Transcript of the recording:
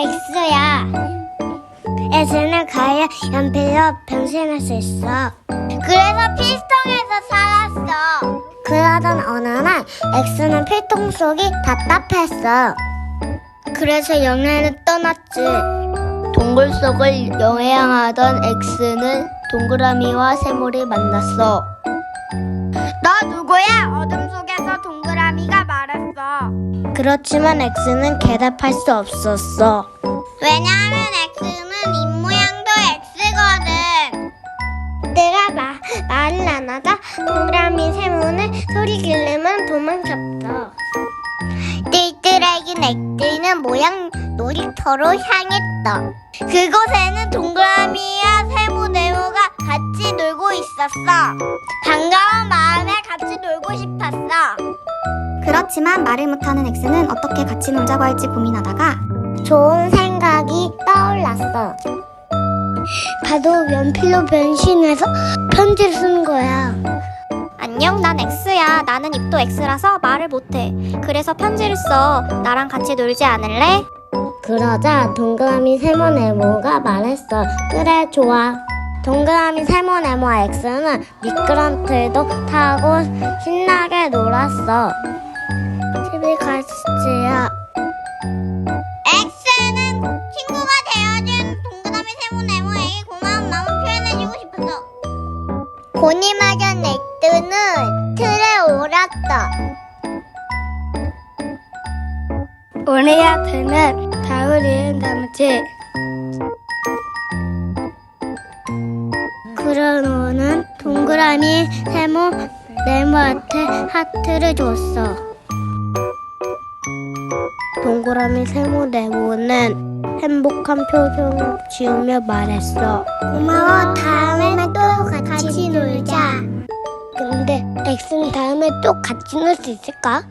X야. S는 가야 연필로 변신할 수 있어. 그래서 필통에서 살았어. 그러던 어느 날 X는 필통 속이 답답했어. 그래서 영해를 떠났지. 동굴 속을 여행하던 X는 동그라미와 세모를 만났어. 너 누구야? 어둠 속에서 동그라미가 말 그렇지만 X는 대답할 수 없었어. 왜냐하면 X는 입모양도 X거든. 내가 마, 말을 안 하자 동그라미 세모는 소리 지르면 도망쳤어. 띠뜨레긴 X는 모양 놀이터로 향했다. 그곳에는 동그라미와 세모 네모가 같이 놀고 있었어. 반가운 마음에 같이 놀고 싶었어. 그렇지만 말을 못하는 엑스는 어떻게 같이 놀자고 할지 고민하다가 좋은 생각이 떠올랐어. 가도 연필로 변신해서 편지를 쓰는 거야. 안녕 난 엑스야 나는 입도 엑스라서 말을 못해 그래서 편지를 써 나랑 같이 놀지 않을래? 그러자 동그라미 세모 네모가 말했어. 그래 좋아. 동그라미 세모 네모와 엑스는 미끄럼틀도 타고 신나게 놀았어. 갔지야. 엑스는 친구가 되어준 동그라미 세모 네모에게 고마운 마음을 표현해주고. 곤이 맞은 엑스는 틀에 오랐다. 오래야 되면 가을이엔 남지. 그러고는 동그라미 세모 네모한테 하트를 줬어. 동그라미 세모 네모는 행복한 표정을 지으며 말했어. 고마워. 다음에 또 같이 놀자. 근데 엑스는 다음에 또 같이 놀 수 있을까?